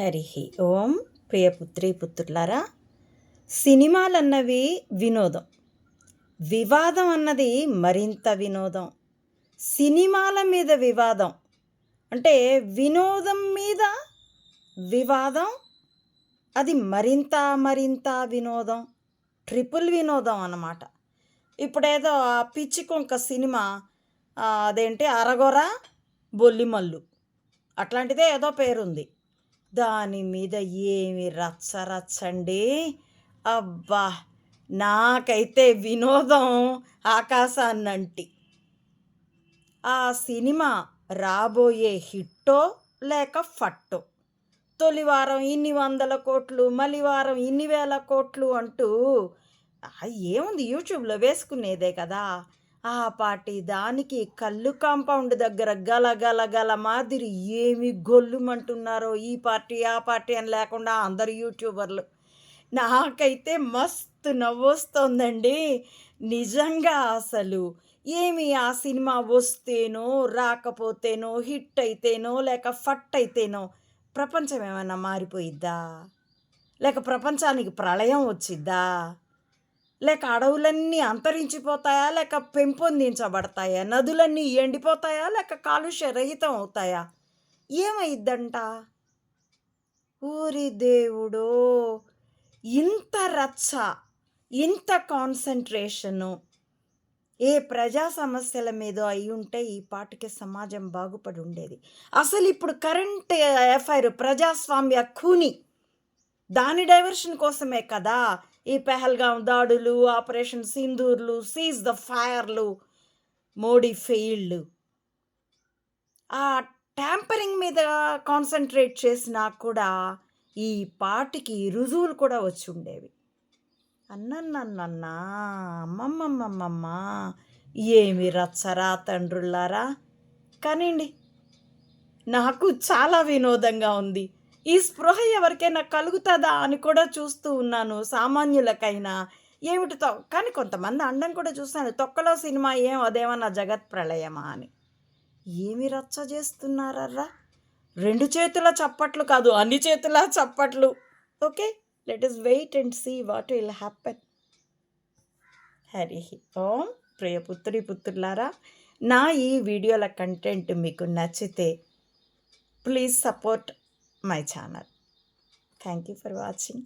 హరి ఓం ప్రియపుత్రి పుత్రులారా సినిమాలన్నవి వినోదం. వివాదం అన్నది మరింత వినోదం. సినిమాల మీద వివాదం. అంటే వినోదం మీద వివాదం. అది మరింత మరింత వినోదం. ట్రిపుల్ వినోదం అన్నమాట. ఇప్పుడేదో ఆ పిచ్చి కొంక సినిమా అదేంటి అరగొర బొల్లిమల్లు. అట్లాంటిదే ఏదో పేరుంది. దాని మీద ఏమి రచ్చ రచ్చండి అబ్బా! నాకైతే వినోదం ఆకాశాన్నంటి. ఆ సినిమా రాబోయే హిట్టో లేక ఫట్టో? తొలి వారం ఇన్ని వందల కోట్లు మళ్ళీ వారం ఇన్ని వేల కోట్లు అంటూ ఏముంది యూట్యూబ్లో వేసుకునేదే కదా? ఆ పాటి దానికి కళ్ళు కాంపౌండ్ దగ్గర గల గల గల మాదిరి ఏమి గొల్లుమంటున్నారో ఈ పార్టీ ఆ పార్టీ అని లేకుండా అందరు యూట్యూబర్లు. నాకైతే మస్తు నవ్వొస్తోందండి. నిజంగా అసలు ఏమి ఆ సినిమా వస్తేనో రాకపోతేనో హిట్ అయితేనో లేక ఫట్ అయితేనో ప్రపంచం ఏమైనా మారిపోయిద్దా? లేక ప్రపంచానికి ప్రళయం వచ్చిద్దా? లేక అడవులన్నీ అంతరించిపోతాయా? లేక పెంపొందించబడతాయా? నదులన్నీ ఎండిపోతాయా? లేక కాలుష్య రహితం అవుతాయా? ఏమైద్దంట ఊరి దేవుడో ఇంత రచ్చ ఇంత కాన్సన్ట్రేషను ఏ ప్రజా సమస్యల మీద అయి ఉంటే ఈ పాటికి సమాజం బాగుపడి ఉండేది అసలు ఇప్పుడు కరెంట్ ఎఫ్ఐఆర్ ప్రజాస్వామ్య ఖూని దాని డైవర్షన్ కోసమే కదా? ఈ పెహల్గాం దాడులు ఆపరేషన్ సింధూర్లు సీజ్ ద ఫైర్లు మోడీ ఫెయిల్డ్. ఆ ట్యాంపరింగ్ మీద కాన్సన్ట్రేట్ చేసినా కూడా ఈ పాటికి రుజువులు కూడా వచ్చి ఉండేవి. అన్నన్నన్నన్నా అమ్మమ్మమ్మమ్మమ్మ ఏమి రచ్చరా తండ్రులారా కానివ్వండి నాకు చాలా వినోదంగా ఉంది. ఈ స్పృహ ఎవరికైనా కలుగుతుందా అని కూడా చూస్తూ ఉన్నాను సామాన్యులకైనా. ఏమిటితో? కానీ కొంతమంది అండం కూడా చూస్తాను తొక్కలో సినిమా ఏం అదేమన్నా జగత్ ప్రళయమా అని. ఏమి రచ్చ చేస్తున్నారర్రా? రెండు చేతుల చప్పట్లు కాదు అన్ని చేతుల చప్పట్లు. Okay let us wait and see what will happen. Hari Om ప్రియపుత్రి పుత్రులారా నా ఈ వీడియోల కంటెంట్ మీకు నచ్చితే please support my channel. Thank you for watching.